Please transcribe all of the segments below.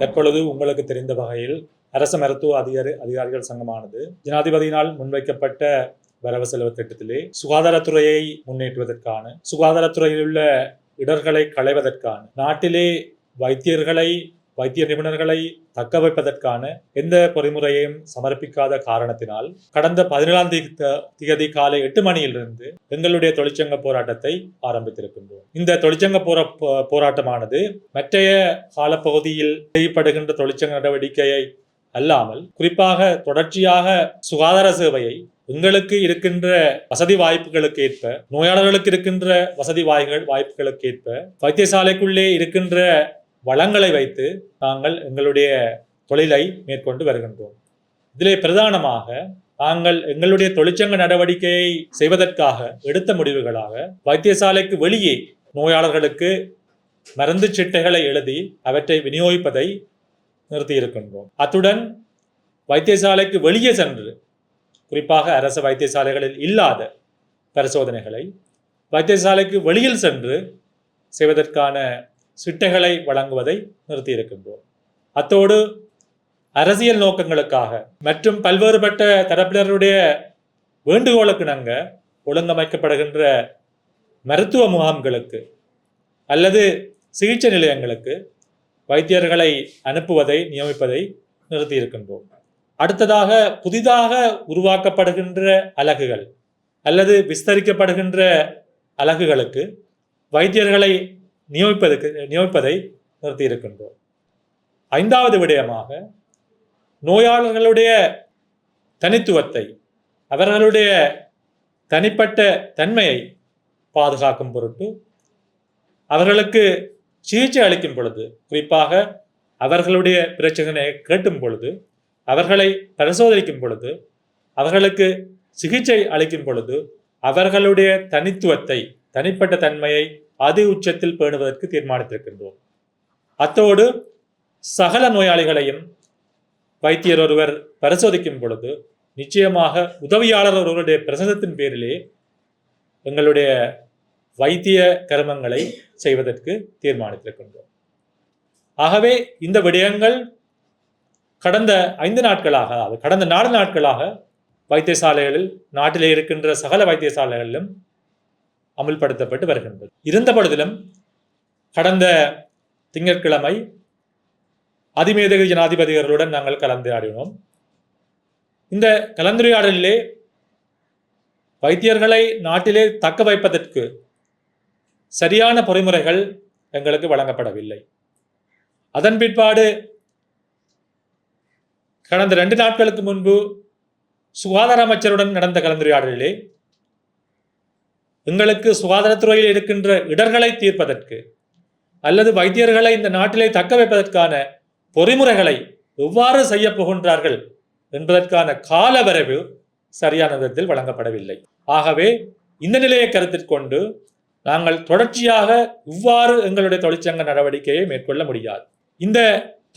தற்பொழுது உங்களுக்கு தெரிந்த வகையில் அரச மருத்துவ அதிகாரி அதிகாரிகள் சங்கமானது ஜனாதிபதியினால் முன்வைக்கப்பட்ட வரவு செலவு திட்டத்திலே சுகாதாரத்துறையை முன்னேற்றுவதற்கான சுகாதாரத்துறையில் உள்ள இடர்களை களைவதற்கான நாட்டிலே வைத்தியர்களை வைத்திய நிபுணர்களை தக்க வைப்பதற்கான எந்த பொறிமுறையையும் சமர்ப்பிக்காத காரணத்தினால் கடந்த பதினேழாம் தேதி காலை எட்டு மணியிலிருந்து எங்களுடைய தொழிற்சங்க போராட்டத்தை ஆரம்பித்திருக்கின்றோம். இந்த தொழிற்சங்க போரா போ- போராட்டமானது மற்றைய காலப்பகுதியில் செய்யப்படுகின்ற தொழிற்சங்க நடவடிக்கையை அல்லாமல் குறிப்பாக தொடர்ச்சியாக சுகாதார சேவையை எங்களுக்கு இருக்கின்ற வசதி வாய்ப்புகளுக்கு ஏற்ப நோயாளர்களுக்கு இருக்கின்ற வசதி வாய்கள் வாய்ப்புகளுக்கு ஏற்ப வைத்தியசாலைக்குள்ளே இருக்கின்ற வளங்களை வைத்து நாங்கள் எங்களுடைய தொழிலை மேற்கொண்டு வருகின்றோம். இதிலே பிரதானமாக நாங்கள் எங்களுடைய தொழிற்சங்க நடவடிக்கையை செய்வதற்காக எடுத்த முடிவுகளாக வைத்தியசாலைக்கு வெளியே நோயாளர்களுக்கு மருந்து சிட்டைகளை எழுதி அவற்றை விநியோகிப்பதை நிறுத்தியிருக்கின்றோம். அத்துடன் வைத்தியசாலைக்கு வெளியே சென்று குறிப்பாக அரசு வைத்தியசாலைகளில் இல்லாத பரிசோதனைகளை வைத்தியசாலைக்கு வெளியில் சென்று செய்வதற்கான சிட்டைகளை வழங்குவதை நிறுத்தியிருக்கின்றோம். அத்தோடு அரசியல் நோக்கங்களுக்காக மற்றும் பல்வேறுபட்ட தரப்பினருடைய வேண்டுகோளுக்கு நாங்க ஒழுங்கமைக்கப்படுகின்ற மருத்துவ முகாம்களுக்கு அல்லது சிகிச்சை நிலையங்களுக்கு வைத்தியர்களை அனுப்புவதை நியமிப்பதை நிறுத்தியிருக்கின்றோம். அடுத்ததாக புதிதாக உருவாக்கப்படுகின்ற அலகுகள் அல்லது விஸ்தரிக்கப்படுகின்ற அலகுகளுக்கு வைத்தியர்களை நியமிப்பதற்கு நியமிப்பதை நிறுத்தியிருக்கின்றோம். ஐந்தாவது விடயமாக நோயாளர்களுடைய தனித்துவத்தை அவர்களுடைய தனிப்பட்ட தன்மையை பாதுகாக்கும் பொருட்டு அவர்களுக்கு சிகிச்சை அளிக்கும் பொழுது குறிப்பாக அவர்களுடைய பிரச்சனையை கேட்டும் பொழுது அவர்களை பரிசோதனைக்கும் பொழுது அவர்களுக்கு சிகிச்சை அளிக்கும் பொழுது அவர்களுடைய தனித்துவத்தை தனிப்பட்ட தன்மையை அதி உச்சத்தில் பேணுவதற்கு தீர்மானித்திருக்கின்றோம். அத்தோடு சகல நோயாளிகளையும் வைத்தியர் ஒருவர் பரிசோதிக்கும் பொழுது நிச்சயமாக உதவியாளர் ஒருவருடைய பிரசனத்தின் பேரிலே எங்களுடைய வைத்திய கர்மங்களை செய்வதற்கு தீர்மானித்திருக்கின்றோம். ஆகவே இந்த விடயங்கள் கடந்த ஐந்து நாட்களாக அதாவது கடந்த நாலு நாட்களாக வைத்தியசாலைகளில் நாட்டிலே இருக்கின்ற சகல வைத்தியசாலைகளிலும் அமுல்படுத்தப்பட்டு வருகின்றது. இருந்த பொழுதிலும் கடந்த திங்கட்கிழமை அதிமேதக ஜனாதிபதிகளுடன் நாங்கள் கலந்துரையாடினோம். இந்த கலந்துரையாடலிலே வைத்தியர்களை நாட்டிலே தக்க வைப்பதற்கு சரியான பொறிமுறைகள் எங்களுக்கு வழங்கப்படவில்லை. அதன் பிற்பாடு கடந்த ரெண்டு நாட்களுக்கு முன்பு சுகாதார அமைச்சருடன் நடந்த கலந்துரையாடலிலே எங்களுக்கு சுகாதாரத்துறையில் இருக்கின்ற இடர்களை தீர்ப்பதற்கு அல்லது வைத்தியர்களை இந்த நாட்டிலே தக்க வைப்பதற்கான பொறிமுறைகளை எவ்வாறு செய்ய போகின்றார்கள் என்பதற்கான கால வரைவு சரியான விதத்தில் வழங்கப்படவில்லை. ஆகவே இந்த நிலையை கருத்தில் கொண்டு நாங்கள் தொடர்ச்சியாக இவ்வாறு எங்களுடைய தொழிற்சங்க நடவடிக்கையை மேற்கொள்ள முடியாது. இந்த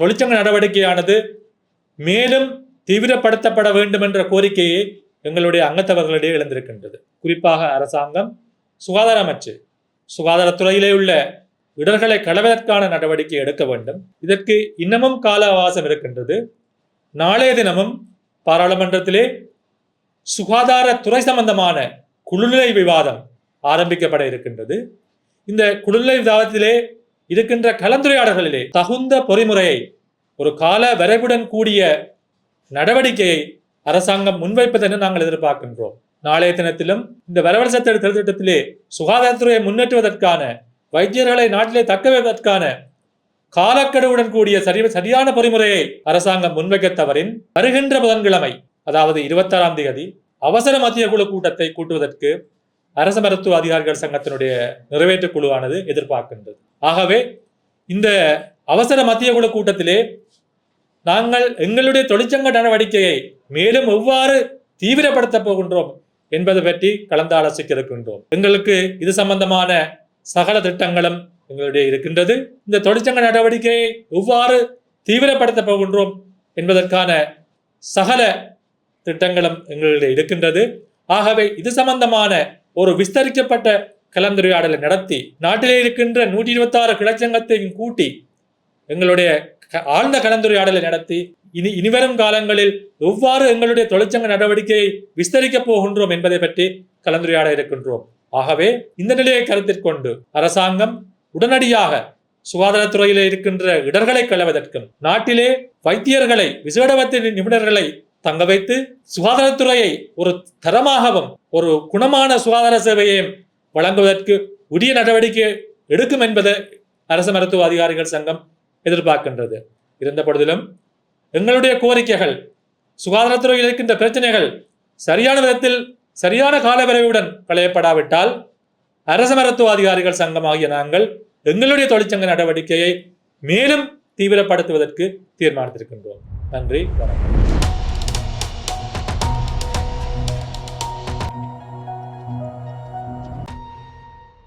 தொழிற்சங்க நடவடிக்கையானது மேலும் தீவிரப்படுத்தப்பட வேண்டும் என்ற கோரிக்கையை எங்களுடைய அங்கத்தவர்களிடையே எழுந்திருக்கின்றது. குறிப்பாக அரசாங்கம் சுகாதார அமைச்சு. சுகாதாரத்துறையிலே உள்ள இடர்களை களைவதற்கான நடவடிக்கை எடுக்க வேண்டும். இதற்கு இன்னமும் கால அவகாசம் இருக்கின்றது. நாளைய தினமும் பாராளுமன்றத்திலே சுகாதாரத்துறை சம்பந்தமான குழுநிலை விவாதம் ஆரம்பிக்கப்பட இருக்கின்றது. இந்த குழுநிலை விவாதத்திலே இருக்கின்ற கலந்துரையாடல்களிலே தகுந்த பொறிமுறையை ஒரு கால வரைவுடன் கூடிய நடவடிக்கையை அரசாங்கம் முன்வைப்பதென நாங்கள் எதிர்பார்க்கின்றோம். நாளைய தினத்திலும் இந்த வரவழ சட்ட திட்டத்திலே சுகாதாரத்துறையை முன்னேற்றுவதற்கான வைத்தியர்களை நாட்டிலே தக்க வைப்பதற்கான காலக்கெடுவுடன் கூடிய சரி சரியான பொறிமுறையை அரசாங்கம் முன்வைக்க தவறின் வருகின்ற புதன்கிழமை அதாவது இருபத்தாறாம் தேதி அவசர மத்திய குழு கூட்டத்தை கூட்டுவதற்கு அரச மருத்துவ அதிகாரிகள் சங்கத்தினுடைய நிறைவேற்று குழுவானது எதிர்பார்க்கின்றது. ஆகவே இந்த அவசர மத்திய குழு கூட்டத்திலே நாங்கள் எங்களுடைய தொழிற்சங்க நடவடிக்கையை மேலும் எவ்வாறு தீவிரப்படுத்தப் போகின்றோம் என்பது பற்றி கலந்து ஆலோசிக்க இருக்கின்றோம் எங்களுக்கு இது சம்பந்தமான சகல திட்டங்களும் எங்களுடைய இருக்கின்றது. இந்த தொழிற்சங்க நடவடிக்கையை எவ்வாறு தீவிரப்படுத்தப் போகின்றோம் என்பதற்கான சகல திட்டங்களும் எங்களுடைய இருக்கின்றது. ஆகவே இது சம்பந்தமான ஒரு விஸ்தரிக்கப்பட்ட கலந்துரையாடலை நடத்தி நாட்டிலே இருக்கின்ற நூற்றி இருபத்தாறு கிளச்சங்கத்தையும் கூட்டி எங்களுடைய ஆழ்ந்த கலந்துரையாடலை நடத்தி இனி இனிவரும் காலங்களில் எவ்வாறு எங்களுடைய தொழிற்சங்க நடவடிக்கையை விஸ்தரிக்கப் போகின்றோம் என்பதை பற்றி கலந்துரையாட இருக்கின்றோம். ஆகவே இந்த நிலையை கருத்தில் கொண்டு அரசாங்கம் உடனடியாக சுகாதாரத்துறையில் இருக்கின்ற இடர்களை களைவதற்கும் நாட்டிலே வைத்தியர்களை விசேடவத்தின் நிபுணர்களை தங்க வைத்து சுகாதாரத்துறையை ஒரு தரமாகவும் ஒரு குணமான சுகாதார சேவையையும் வழங்குவதற்கு உரிய நடவடிக்கை எடுக்கும் என்பதை அரசு மருத்துவ அதிகாரிகள் சங்கம் எதிர்பார்க்கின்றது. இருந்த பொழுதிலும் எங்களுடைய கோரிக்கைகள் சுகாதாரத்துறையில் இருக்கின்ற பிரச்சனைகள் சரியான விதத்தில் சரியான காலவரைவுடன் களையப்படாவிட்டால் அரசு மருத்துவ அதிகாரிகள் சங்கமாகிய நாங்கள் எங்களுடைய தொழிற்சங்க நடவடிக்கையை மேலும் தீவிரப்படுத்துவதற்கு தீர்மானித்திருக்கின்றோம். நன்றி வணக்கம்.